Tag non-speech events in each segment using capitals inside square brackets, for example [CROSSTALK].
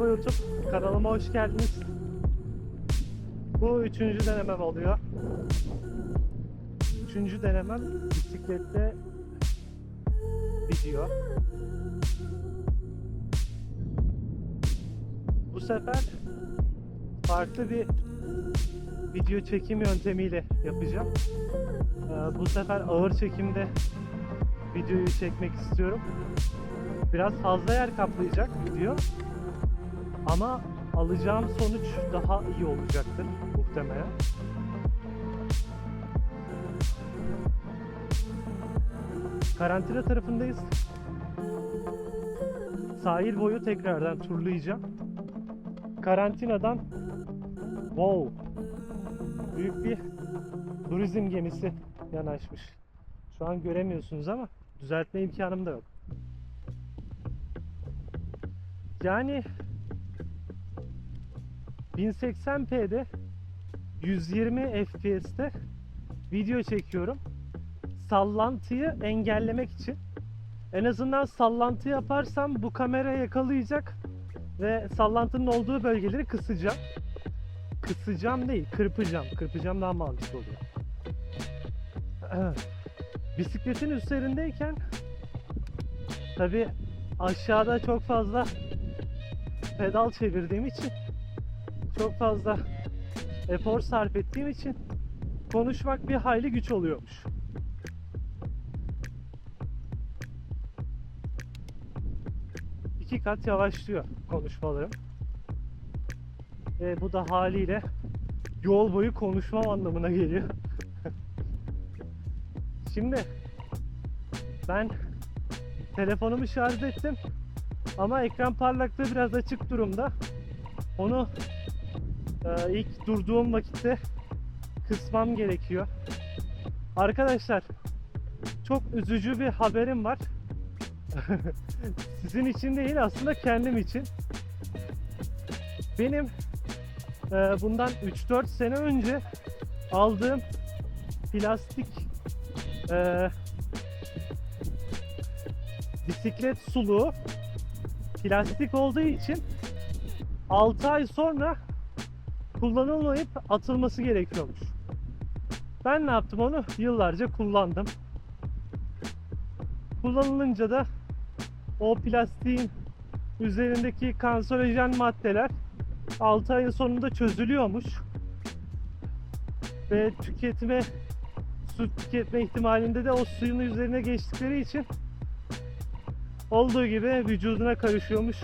Merhaba YouTube, kanalıma hoş geldiniz. Bu üçüncü denemem oluyor. Üçüncü denemem bisiklette video. Bu sefer farklı bir video çekim yöntemiyle yapacağım. Ee, bu sefer ağır çekimde videoyu çekmek istiyorum. Biraz fazla yer kaplayacak video. Ama alacağım sonuç daha iyi olacaktır muhtemelen. Karantina tarafındayız. Sahil boyu tekrardan turlayacağım. Karantinadan wow büyük bir turizm gemisi yanaşmış. Şu an göremiyorsunuz ama düzeltme imkanım da yok. Yani 1080p'de 120 FPS'te video çekiyorum. Sallantıyı engellemek için. En azından sallantı yaparsam bu kamera yakalayacak ve sallantının olduğu bölgeleri kısacağım. Kısacağım değil, kırpacağım. Kırpacağım daha mantıklı oluyor. Bisikletin üzerindeyken tabi aşağıda çok fazla pedal çevirdiğim için çok fazla efor sarf ettiğim için konuşmak bir hayli güç oluyormuş. İki kat yavaşlıyor konuşmalarım. Ve bu da haliyle yol boyu konuşmam anlamına geliyor. [LAUGHS] Şimdi ben telefonumu şarj ettim ama ekran parlaklığı biraz açık durumda. Onu e, ilk durduğum vakitte kısmam gerekiyor. Arkadaşlar çok üzücü bir haberim var. [LAUGHS] Sizin için değil aslında kendim için. Benim e, bundan 3-4 sene önce aldığım plastik e, bisiklet suluğu plastik olduğu için 6 ay sonra kullanılmayıp atılması gerekiyormuş. Ben ne yaptım onu? Yıllarca kullandım. Kullanılınca da o plastiğin üzerindeki kanserojen maddeler 6 ayın sonunda çözülüyormuş. Ve tüketme su tüketme ihtimalinde de o suyun üzerine geçtikleri için olduğu gibi vücuduna karışıyormuş.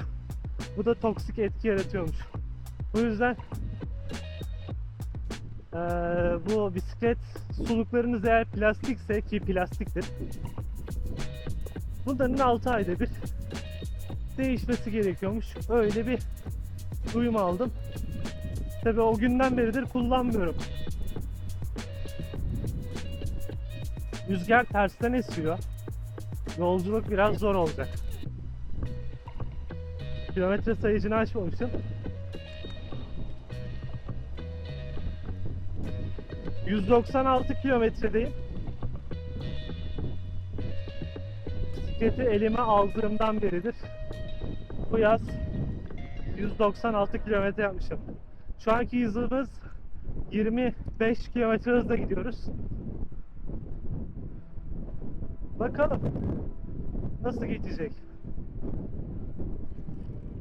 Bu da toksik etki yaratıyormuş. Bu yüzden eee, bu bisiklet suluklarınız eğer plastikse ki plastiktir. Bunların 6 ayda bir değişmesi gerekiyormuş. Öyle bir duyum aldım. Tabi o günden beridir kullanmıyorum. Rüzgar tersten esiyor. Yolculuk biraz zor olacak. Kilometre sayıcını açmamışım. 196 kilometredeyim. Bisikleti elime aldığımdan beridir. Bu yaz 196 kilometre yapmışım. Şu anki hızımız 25 kilometre hızla gidiyoruz. Bakalım nasıl geçecek.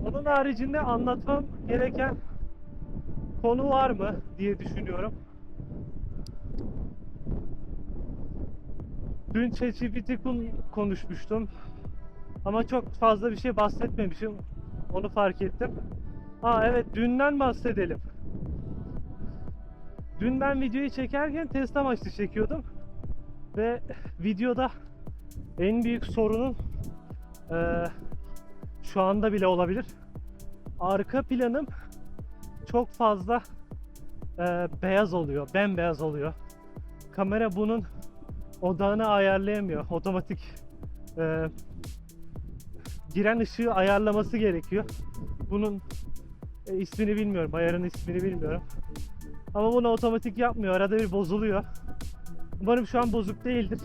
Onun haricinde anlatmam gereken konu var mı diye düşünüyorum. Dün ChatGPT konuşmuştum. Ama çok fazla bir şey bahsetmemişim. Onu fark ettim. Aa evet dünden bahsedelim. Dün ben videoyu çekerken test amaçlı çekiyordum. Ve videoda en büyük sorunun eee, şu anda bile olabilir. Arka planım çok fazla eee, beyaz oluyor, bembeyaz oluyor. Kamera bunun odağını ayarlayamıyor. Otomatik eee, giren ışığı ayarlaması gerekiyor. Bunun e, ismini bilmiyorum, ayarın ismini bilmiyorum. Ama bunu otomatik yapmıyor. Arada bir bozuluyor. Umarım şu an bozuk değildir.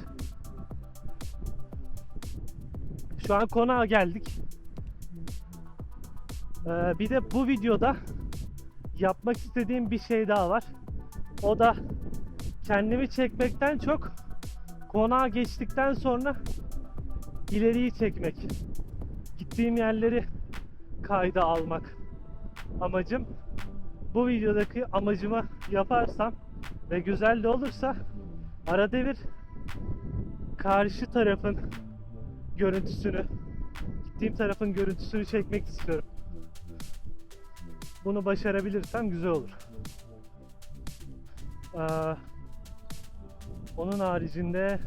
Şu an konağa geldik. Ee, bir de bu videoda yapmak istediğim bir şey daha var. O da kendimi çekmekten çok konağa geçtikten sonra ileriyi çekmek. Gittiğim yerleri kayda almak amacım. Bu videodaki amacımı yaparsam ve güzel de olursa arada bir karşı tarafın görüntüsünü gittiğim tarafın görüntüsünü çekmek istiyorum. Bunu başarabilirsem güzel olur. Aa, onun haricinde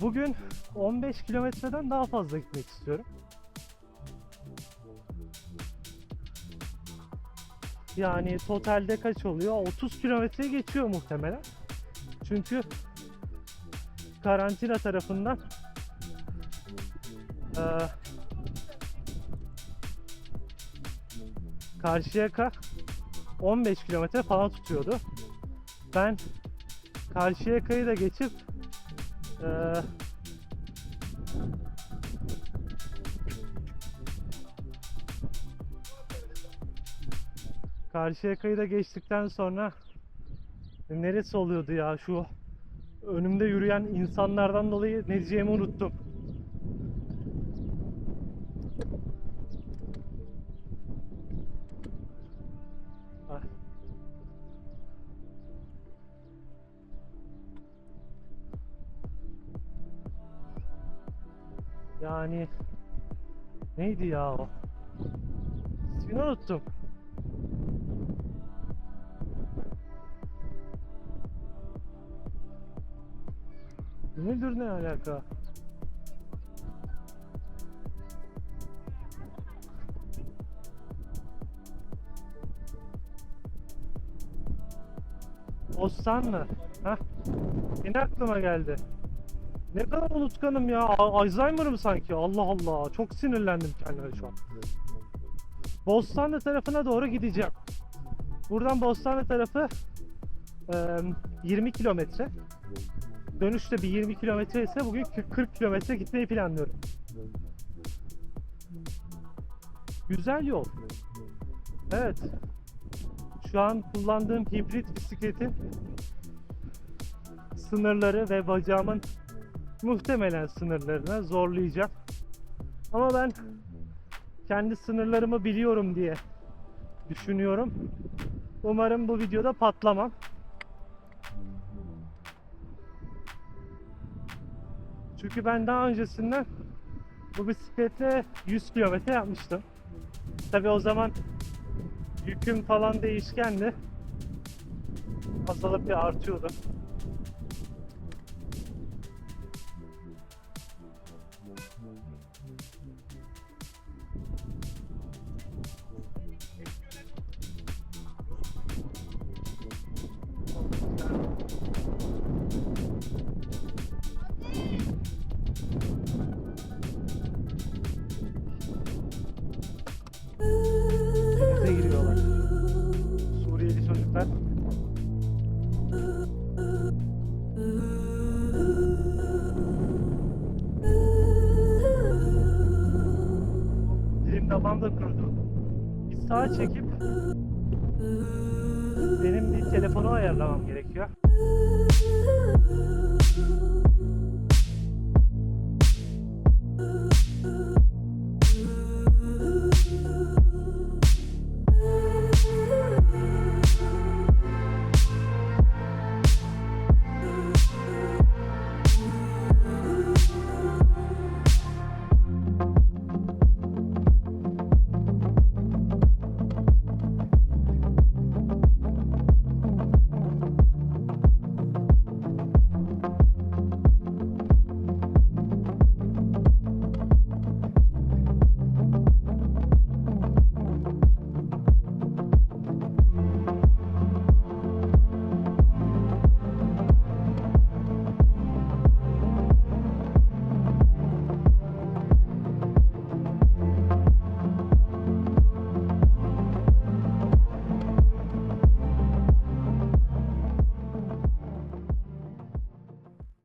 bugün 15 kilometreden daha fazla gitmek istiyorum. Yani totalde kaç oluyor? 30 kilometre geçiyor muhtemelen. Çünkü karantina tarafından eee Karşıyaka 15 kilometre falan tutuyordu. Ben Karşıyaka'yı da geçip eee Karşıyaka'yı da geçtikten sonra neresi oluyordu ya şu önümde yürüyen insanlardan dolayı ne diyeceğimi unuttum. Yani neydi ya o? İsmini unuttum. Müdür ne alaka? Bostanlı. Hah. Yine aklıma geldi. Ne kadar unutkanım ya. Alzheimer'ım sanki. Allah Allah. Çok sinirlendim kendime şu an. Bostanlı tarafına doğru gideceğim. Buradan Bostanlı tarafı eee, 20 kilometre. Dönüşte bir 20 kilometre ise bugün 40 kilometre gitmeyi planlıyorum. Güzel yol. Evet. Şu an kullandığım hibrit bisikletin sınırları ve bacağımın muhtemelen sınırlarını zorlayacağım. Ama ben kendi sınırlarımı biliyorum diye düşünüyorum. Umarım bu videoda patlamam. Çünkü ben daha öncesinden bu bisikletle 100 kilometre yapmıştım. Tabi o zaman yüküm falan değişkendi. Azalıp bir artıyordu. sağa çekip benim bir telefonu ayarlamam gerekiyor.